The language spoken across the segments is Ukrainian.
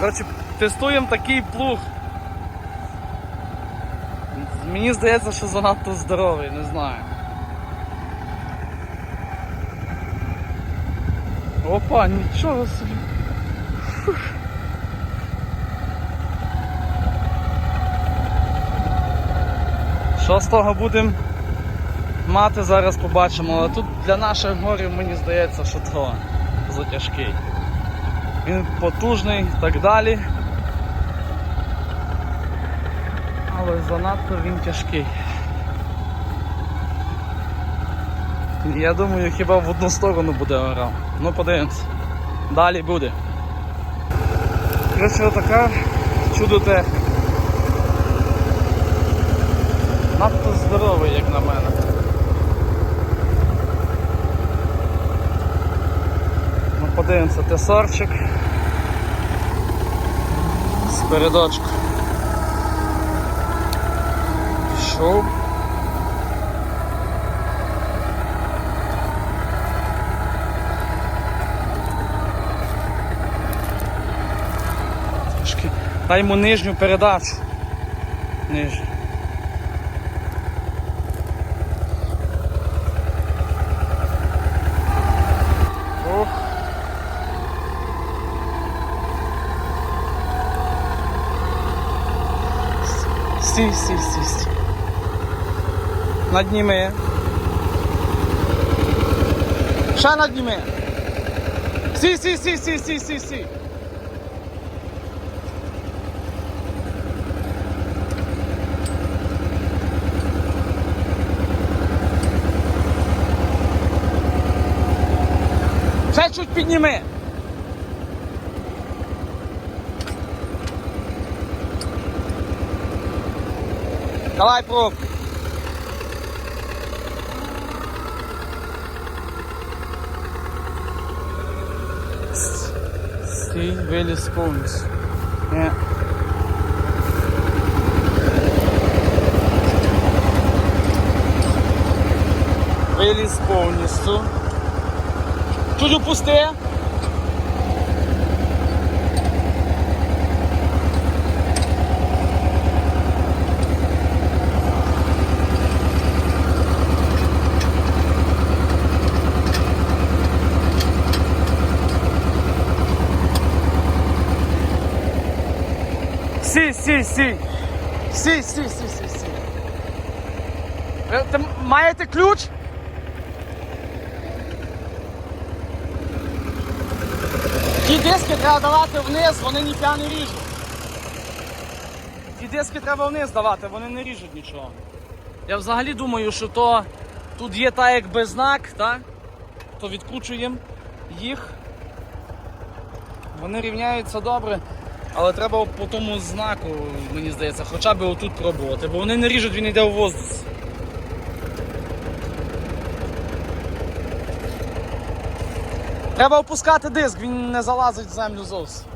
Коротше, тестуємо такий плуг. Мені здається, що занадто здоровий, не знаю. Опа, нічого собі. Що з того будемо мати, зараз побачимо. Але тут для наших горів мені здається, що то затяжкий. Він потужний і так далі. Але занадто він тяжкий. Я думаю, хіба в одну сторону буде орав. Ну подивимось. Далі буде. Коротше, така чудо техніка. Надто здоровий, як на мене. Подивимося, тесорчик. Спередочку. Пішов. Трошки. Дай йому нижню передачу. Нижню. Стій. Надніми. Ще надніми. Стій, стій, стій, стій, стій, стій, стій. Ще чуть підніми. Давай пробуй. Стій, виліз повністю. Ні. Виліз повністю. Чуть опусти. Сі, сі, сі. Сі, сі, сі, сі, сі. Ви ти маєте ключ? Ті диски треба давати вниз, вони ніфіга не ріжуть. Ті диски треба вниз давати, вони не ріжуть нічого. Я взагалі думаю, що то тут є та якби знак, так? то відкручуємо їх. Вони рівняються добре, але треба по тому знаку, мені здається, хоча б отут пробувати, бо вони не ріжуть, він йде у воздух. Треба опускати диск, він не залазить в землю зовсім.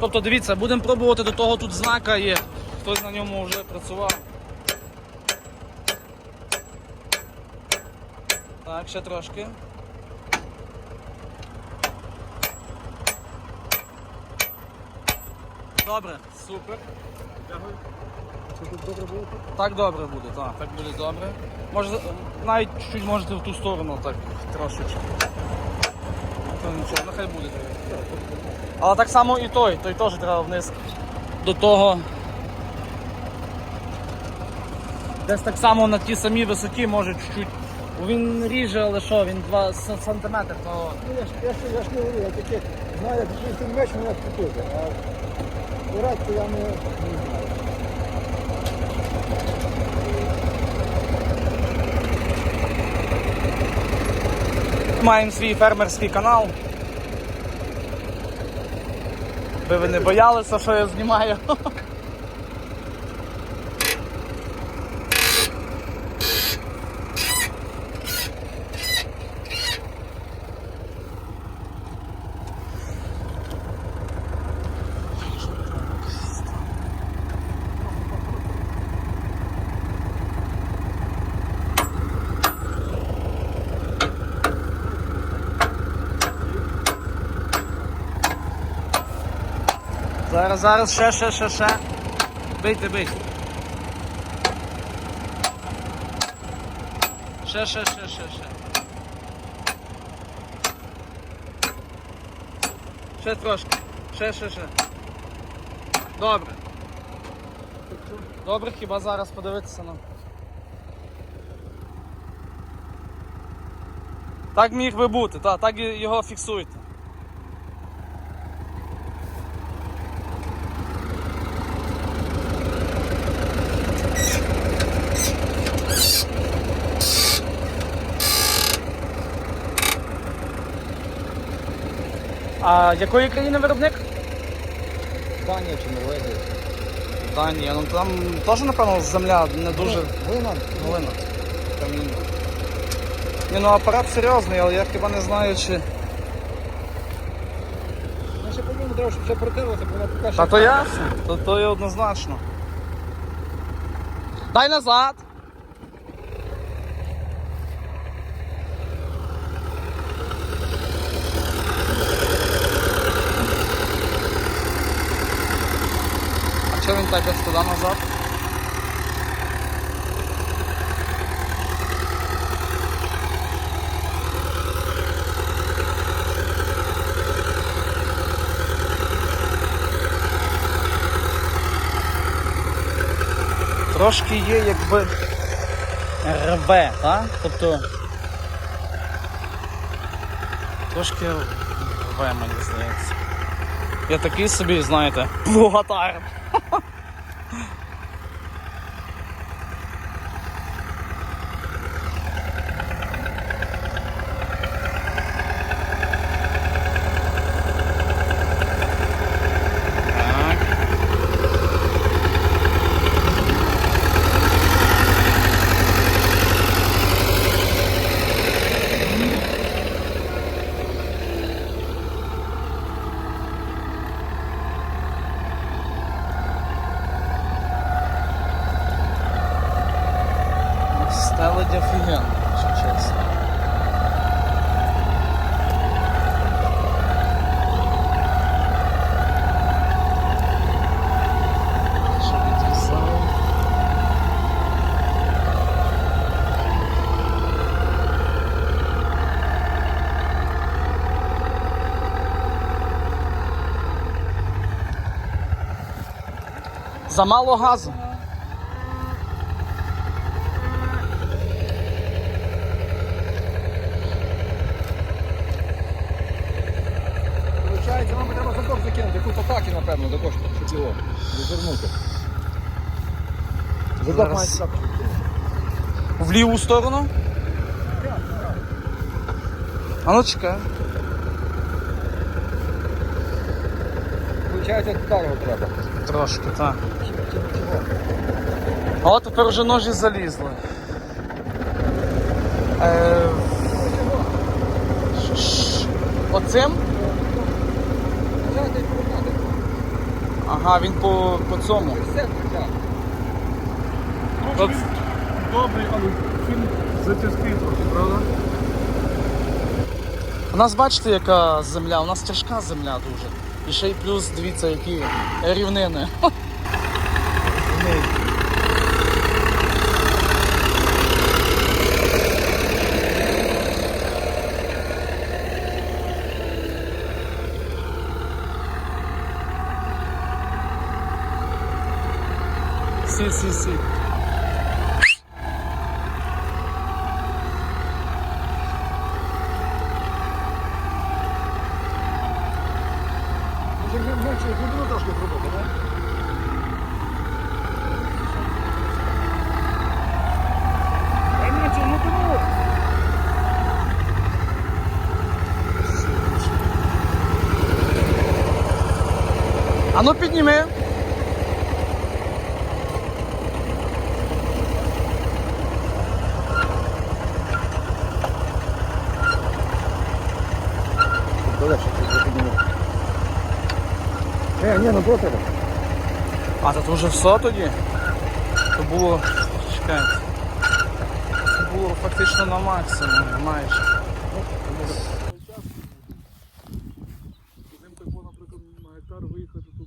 Тобто дивіться, будемо пробувати до того тут знака є. Хтось на ньому вже працював. Так, ще трошки. Добре, супер. Так добре буде, так, так буде добре. Може навіть чуть-чуть можете в ту сторону так трошечки. То нічого, нехай буде. Але так само і той, той теж треба вниз до того. Десь так само на ті самі висоті може чуть-чуть. Він ріже, але що, він 2 см, то Ну, я ж, не говорю, я таке знаю, як меч мене купити, а то я не знаю. маємо свій фермерський канал. Би ви не боялися, що я знімаю. Зараз, зараз, ще, ще, ще, ще. Бийте, бийте. Ще, ще, ще, ще, ще. Ще трошки. Ще, ще, ще. Добре. Добре, хіба зараз подивитися нам. Так міг би бути, та, так і його фіксуйте. А якої країни виробник? Данія чи Норвегія? Данія, ну там теж, напевно, земля не дуже Вина. глина. Каміння. Ні, ну апарат серйозний, але я хіба не знаю, чи. Ну, ще по-моєму треба, щоб ще протерлося, бо вона поки що... Та то ясно, то, то є однозначно. Дай назад. Чого він так аж туди назад? Трошки є якби рве, так? Тобто трошки рве, мені здається. Я такий собі, знаєте, плугатар. Так. Стелить офігенно, якщо чесно. Що відвісає? Замало газу. Получається, нам треба задок закинути, якусь атаки, напевно, до кошти, щоб його розвернути. Задок має сюди. В ліву сторону. А ну чекай. Получається, туди його треба. Трошки, так. О, тепер вже ножі залізли. Е, ш- ш- Оцим? Ага, він по, по цьому. От, Добрий, але він затяжкий трохи, правда? у нас бачите, яка земля? У нас тяжка земля дуже. І ще й плюс, дивіться, які рівнини. Сі, сі, сі. Може, ми менше глибину трошки зробити, так? А наче, ну тому. А ну підніми. Далеко. Е, ні, ну до тебе. А тут вже все тоді? То було. Чекайте. Це було фактично на максимум, майже. Так, то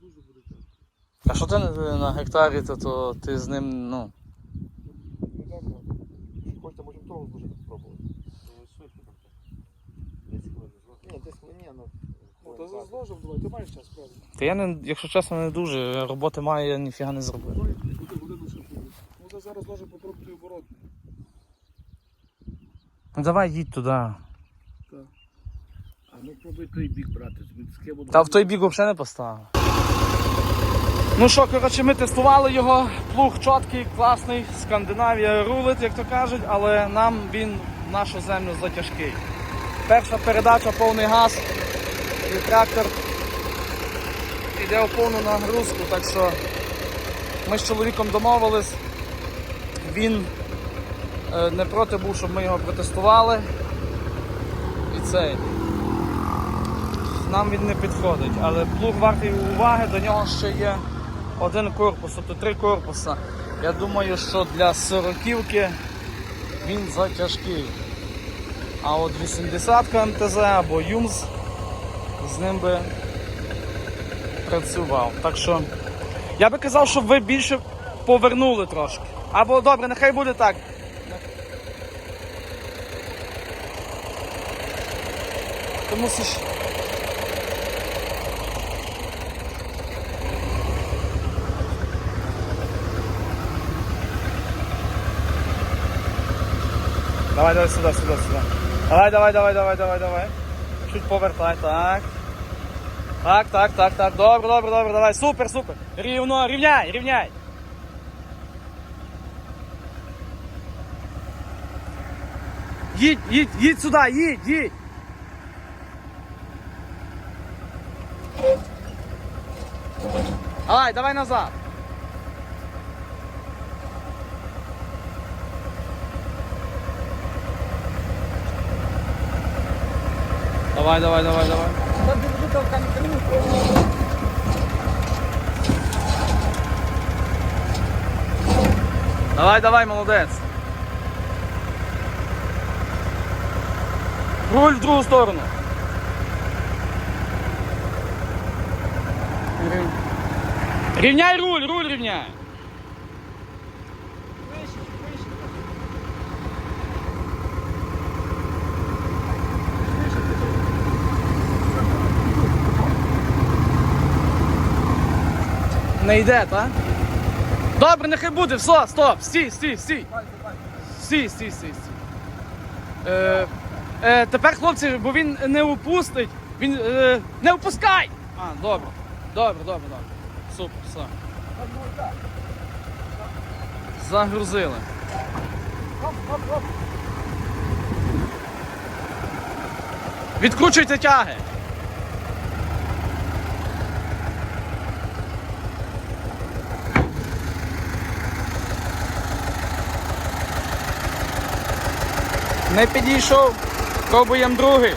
дуже буде що ти на гектарі, то, то ти з ним, ну. Хочете, можемо того зложити спробувати. Ні, десь ні, ну. Ну, то зложив, давай, ти маєш час, правильно. Та я не, якщо чесно, не дуже. Роботи маю, я ніфіга не зробив. Давай, буде, буде лише буде. Ну, то зараз зложив, попробуй оборот. Ну давай їдь туди. А ну пробуй той бік брати, з ким Та в той бік взагалі не поставив. Ну що, коротше, ми тестували його. Плуг чіткий, класний, Скандинавія рулить, як то кажуть, але нам він в нашу землю затяжкий. Перша передача повний газ, трактор йде у повну нагрузку, так що ми з чоловіком домовились. Він е, не проти був, щоб ми його протестували. І цей нам він не підходить, але плуг вартий уваги, до нього ще є один корпус, тобто три корпуса. Я думаю, що для сороківки він затяжкий. А от 80 ка МТЗ або Юмз з ним би працював. Так що я би казав, щоб ви більше повернули трошки. Або добре, нехай буде так. Ти мусиш Давай, давай сюди, сюди, сюди. Давай, давай, давай, давай, давай, давай. Чуть повертай, так. Так, так, так, так. Добре, добре, добре, давай. Супер, супер. Рівно, рівняй, рівняй. Їдь, їдь, їдь сюди, їдь, їдь. Давай, давай назад. Давай, давай, давай, давай. Там де буде там камінь. Давай, давай, молодець. Руль в другу сторону. Рів- Рівняй руль, руль рівняй. Не йде, так? Добре, нехай буде, все, стоп, стій, стій, стій. Стій, стій, стій, стій. Е, е, тепер, хлопці, бо він не упустить. Він е, не впускай! А, добре. Добре, добре, добре. Супер, все. Загрузили. Відкручуйте тяги. Не підійшов. Пробуємо другий.